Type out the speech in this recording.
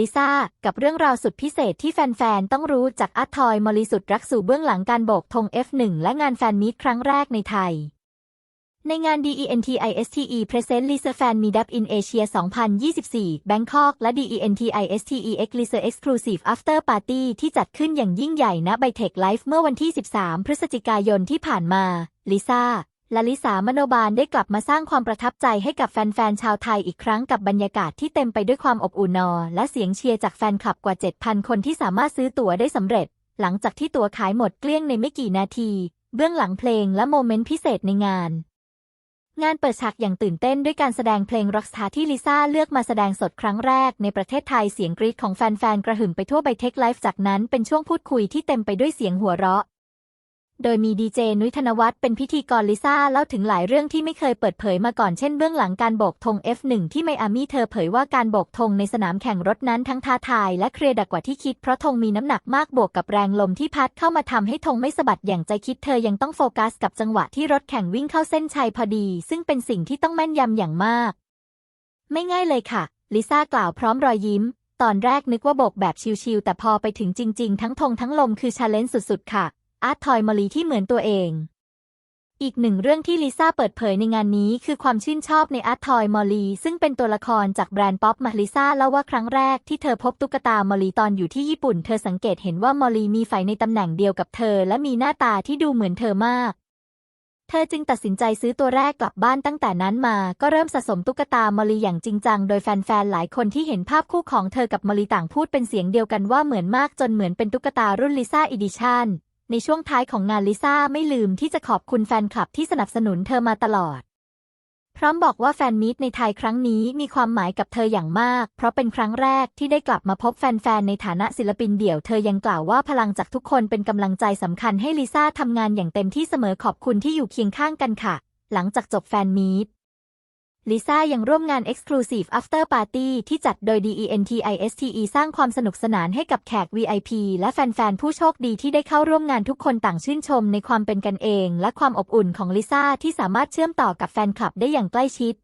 ลิซ่า กับเรื่องราวสุดพิเศษที่แฟน ๆ ต้องรู้จากอาร์ทอยมอลีสุดรักสู่เบื้องหลังการโบกธง F1 และงานแฟนมีตครั้งแรกในไทย ในงาน DENTISTE Present Lisa Fan Meetup in Asia 2024 Bangkok และ DENTISTE X Lisa Exclusive After Party ที่จัดขึ้นอย่างยิ่งใหญ่ณไบเทคไลฟ์เมื่อวันที่ 13 พฤศจิกายนที่ผ่านมา ลิซ่า ลลิสามโนบาลได้กลับมาสร้างความประทับใจให้กับแฟนๆ ชาวไทยอีกครั้งกับบรรยากาศที่เต็มไปด้วยความอบอุ่นนอ และเสียงเชียร์จากแฟนคลับกว่า 7,000 คนที่สามารถซื้อตั๋วได้สำเร็จ หลังจากที่ตั๋วขายหมดเกลี้ยงในไม่กี่นาที เบื้องหลังเพลงและโมเมนต์พิเศษในงาน งานเปิดฉากอย่างตื่นเต้นด้วยการแสดงเพลงร็อกสตาร์ที่ลิซ่าเลือกมาแสดงสดครั้งแรกในประเทศไทยเสียงกรี๊ดของแฟนๆ กระหึ่มไปทั่วไปเทคไลฟ์จากนั้นเป็นช่วงพูดคุยที่เต็มไปด้วยเสียงหัวเราะ โดยมีดีเจนุ้ยธนวัฒน์เป็นพิธีกรลิซ่าเล่าถึงหลายเรื่องที่ไม่เคยเปิดเผยมาก่อนเช่นเบื้องหลังการโบกธง F1 ที่ไมอามี่เธอเผยว่าการโบกธงในสนามแข่งรถนั้นทั้งท้าทายและเครียดกว่าที่คิดเพราะธงมีน้ำหนักมากบวกกับแรงลมที่พัดเข้ามาทำให้ธงไม่สะบัดอย่างใจคิดเธอยังต้องโฟกัสกับจังหวะที่รถแข่งวิ่งเข้าเส้นชัยพอดี ซึ่งเป็นสิ่งที่ต้องแม่นยำอย่างมาก ไม่ง่ายเลยค่ะลิซ่ากล่าวพร้อมรอยยิ้ม ตอนแรกนึกว่าโบกแบบชิลๆแต่พอไปถึงจริง ๆ ทั้งธงทั้งลมคือชาเลนจ์สุดๆค่ะ อาร์ตทอยมอลีที่เหมือนตัวเอง อีกหนึ่งเรื่องที่ลิซ่าเปิดเผยในงานนี้คือความชื่นชอบในอาร์ตทอยมอลีซึ่งเป็นตัวละครจากแบรนด์ป๊อปมาลิซ่าเล่าว่าครั้งแรกที่เธอพบตุ๊กตามอลีตอนอยู่ที่ญี่ปุ่น เธอสังเกตเห็นว่ามอลีมีไฟในตำแหน่งเดียวกับเธอ และมีหน้าตาที่ดูเหมือนเธอมากเธอจึงตัดสินใจซื้อตัวแรกกลับบ้านตั้งแต่นั้นมา ก็เริ่มสะสมตุ๊กตามอลีอย่างจริงจัง โดยแฟนๆ หลายคนที่เห็นภาพคู่ของเธอกับมอลีต่างพูดเป็นเสียงเดียวกันว่าเหมือนมากจนเหมือนเป็นตุ๊กตารุ่นลิซ่าอีดิชั่น ในช่วงท้ายของงานลิซ่าไม่ลืมที่จะขอบคุณแฟนคลับที่สนับสนุนเธอมาตลอด พร้อมบอกว่าแฟนมีตในไทยครั้งนี้มีความหมายกับเธออย่างมาก เพราะเป็นครั้งแรกที่ได้กลับมาพบแฟนๆในฐานะศิลปินเดี่ยวเธอยังกล่าวว่าพลังจากทุกคนเป็นกำลังใจสำคัญให้ลิซ่าทำงานอย่างเต็มที่เสมอขอบคุณที่อยู่เคียงข้างกันค่ะ หลังจากจบแฟนมีต ลิซ่ายังร่วมงาน Exclusive After Party ที่จัดโดย DENTISTE สร้างความสนุกสนานให้กับแขก VIP และแฟน ๆ ผู้โชคดีที่ได้เข้าร่วมงานทุกคนต่างชื่นชมในความเป็นกันเอง และความอบอุ่นของลิซ่าที่สามารถเชื่อมต่อกับแฟนคลับได้อย่างใกล้ชิด